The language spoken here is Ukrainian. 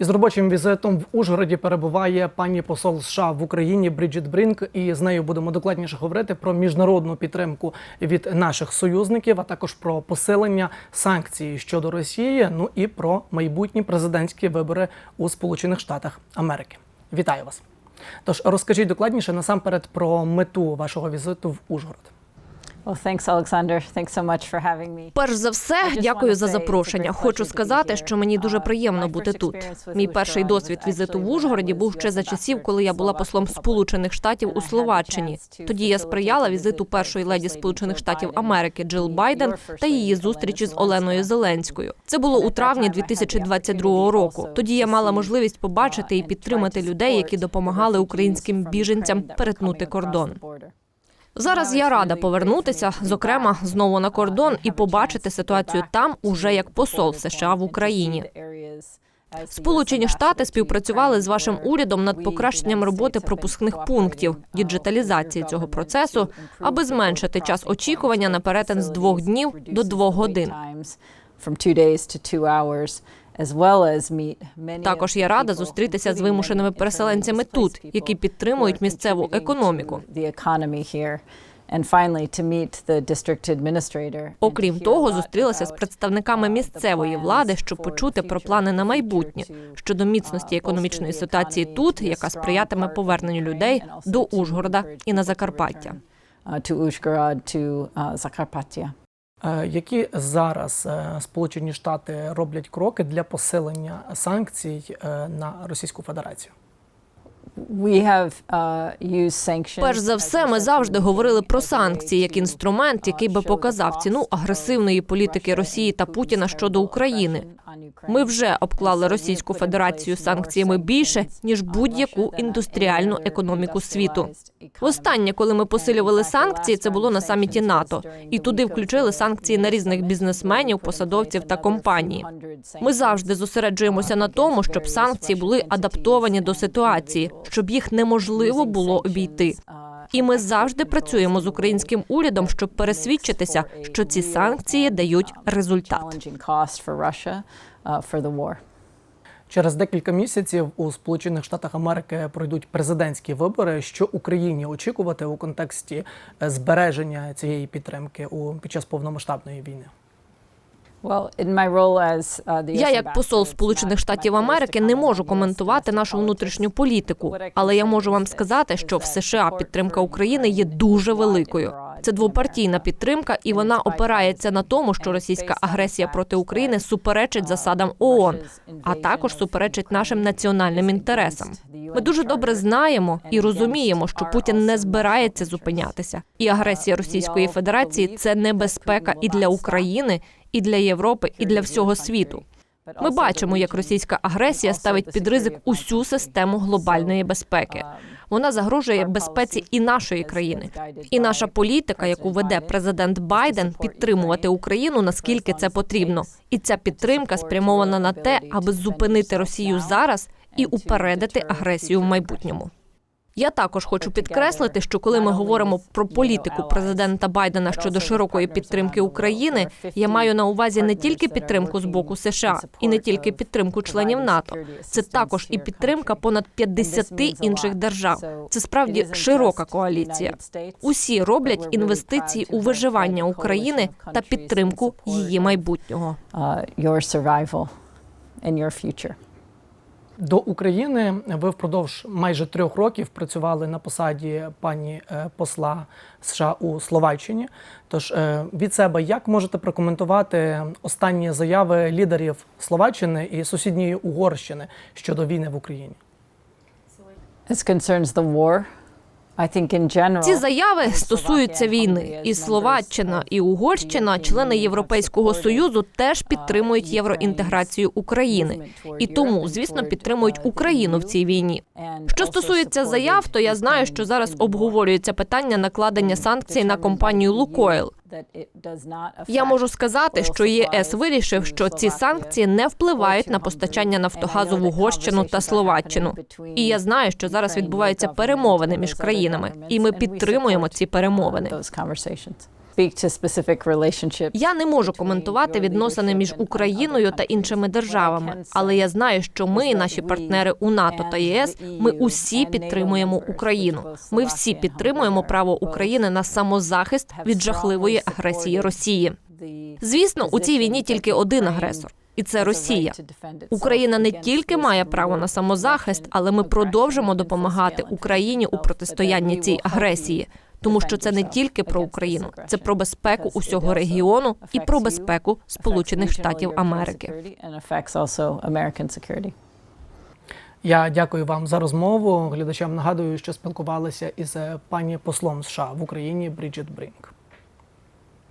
Із робочим візитом в Ужгороді перебуває пані посол США в Україні Бріджит Брінк, і з нею будемо докладніше говорити про міжнародну підтримку від наших союзників, а також про посилення санкцій щодо Росії. Ну і про майбутні президентські вибори у Сполучених Штатах Америки. Вітаю вас! Тож розкажіть докладніше насамперед про мету вашого візиту в Ужгород. Перш за все, дякую за запрошення. Хочу сказати, що мені дуже Uh, приємно бути тут. Мій перший досвід візиту в Ужгороді був ще за часів, коли я була послом Сполучених Штатів у Словаччині. Тоді я сприяла візиту першої леді Сполучених Штатів Америки Джил Байден та її зустрічі з Оленою Зеленською. Це було у травні time I had the 2022 року. Тоді я мала можливість побачити і підтримати людей, які допомагали українським біженцям перетнути кордон. Зараз я рада повернутися, зокрема, знову на кордон і побачити ситуацію там уже як посол США в Україні. Сполучені Штати співпрацювали з вашим урядом над покращенням роботи пропускних пунктів, діджиталізації цього процесу, аби зменшити час очікування на перетин з двох днів до двох годин. Також я рада зустрітися з вимушеними переселенцями тут, які підтримують місцеву економіку. Окрім того, зустрілася з представниками місцевої влади, щоб почути про плани на майбутнє щодо міцності економічної ситуації тут, яка сприятиме поверненню людей до Ужгорода і на Закарпаття. Е, Які зараз е, Сполучені Штати роблять кроки для посилення санкцій е, на Російську Федерацію? Перш за все, ми завжди говорили про санкції як інструмент, який би показав ціну агресивної політики Росії та Путіна щодо України. Ми вже обклали Російську Федерацію санкціями більше ніж будь-яку індустріальну економіку світу. Востаннє, коли ми посилювали санкції, це було на саміті НАТО, і туди включили санкції на різних бізнесменів, посадовців та компанії. Ми завжди зосереджуємося на тому, щоб санкції були адаптовані до ситуації, щоб їх неможливо було обійти. І ми завжди працюємо з українським урядом, щоб пересвідчитися, що ці санкції дають результат. Uh. Через декілька місяців у Сполучених Штатах Америки пройдуть президентські вибори. Що Україні очікувати у контексті е, збереження цієї підтримки у під час повномасштабної війни? Я, як посол Сполучених Штатів Америки, не можу коментувати нашу внутрішню політику, але я можу вам сказати, що в США підтримка України є дуже великою. Це двопартійна підтримка, і вона опирається на тому, що російська агресія проти України суперечить засадам ООН, а також суперечить нашим національним інтересам. Ми дуже добре знаємо і розуміємо, що Путін не збирається зупинятися, і агресія Російської Федерації це небезпека і для України, і для Європи, і для всього світу. Ми бачимо, як російська агресія ставить під ризик усю систему глобальної безпеки. Вона загрожує безпеці і нашої країни. І наша політика, яку веде президент Байден, підтримувати Україну наскільки це потрібно. І ця підтримка спрямована на те, аби зупинити Росію зараз і упередити агресію в майбутньому. Я також хочу підкреслити, що коли ми говоримо про політику президента Байдена щодо широкої підтримки України, я маю на увазі не тільки підтримку з боку США і не тільки підтримку членів НАТО. Це також і підтримка понад 50 інших держав. Це справді широка коаліція. Усі роблять інвестиції у виживання України та підтримку її майбутнього. uh, your survival and your future. До України ви впродовж майже трьох років працювали на посаді пані е, посла США у Словаччині. Тож е, від себе як можете прокоментувати останні заяви лідерів Словаччини і сусідньої Угорщини щодо війни в Україні? As concerns the war, Ці заяви стосуються війни. І Словаччина, і Угорщина, члени Європейського союзу, теж підтримують євроінтеграцію України. І тому, звісно, підтримують Україну в цій війні. Що стосується заяв, то я знаю, що зараз обговорюється питання накладення санкцій на компанію Лукойл. Я можу сказати, що ЄС вирішив, що ці санкції не впливають на постачання Нафтогазу в Угорщину та Словаччину. І я знаю, що зараз відбуваються перемовини між країнами, і ми підтримуємо ці перемовини. Я не можу коментувати відносини між Україною та іншими державами, але я знаю, що ми, наші партнери у НАТО та ЄС, ми усі підтримуємо Україну. Ми всі підтримуємо право України на самозахист від жахливої агресії Росії. Звісно, у цій війні тільки один агресор, і це Росія. Україна не тільки має право на самозахист, але ми продовжимо допомагати Україні у протистоянні цій агресії. Тому що це не тільки про Україну, це про безпеку усього регіону і про безпеку Сполучених Штатів Америки. Я дякую вам за розмову. Глядачам нагадую, що спілкувалися із пані послом США в Україні Бріджит Брінк.